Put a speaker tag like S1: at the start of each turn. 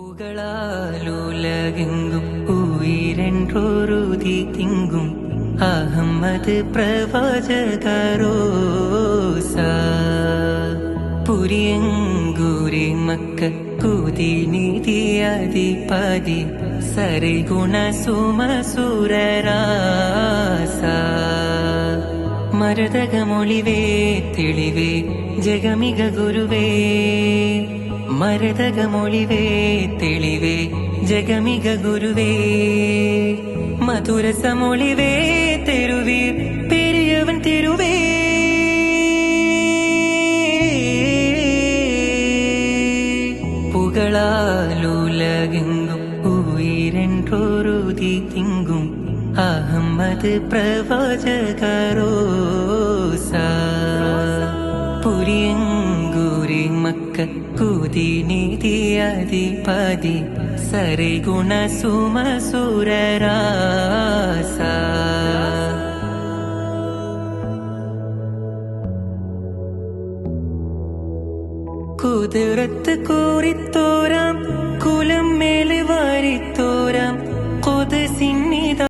S1: പുകളാലുലകെങ്കും ഉയരെன்றൊരുതി തിങ്കും. അഹമ്മദ് പ്രവാചകരോസ. പുരിയങ്കൂരി മക്ക കുതി നിധിയധിപതി സരിഗുണ സുമസുരരാസ മരതകമൊളിവേ തെളിവേ ജഗമിക ഗുരുവേ. മരതകമൊളിവേ തെളിവേ ജഗമിക ഗുരുവേ. മധുരസമൊളിവേ തെരുവീർ പെരിയവൻ തെരുവേ. പുകളാലുലകെങ്കും ഉയരെன்றൊരുതി തിങ്കും അഹമ്മദ് പ്രവാചകരോസ. പുരിയങ്കൂരി മക്കൂതിനിധി അധിപതി സരിഗുണ സുമസുരരാസ കുതിരത്ത് കോറിത്തോരാം കുലം മേലെ വാരിത്തോരാം കൊതുസിൻ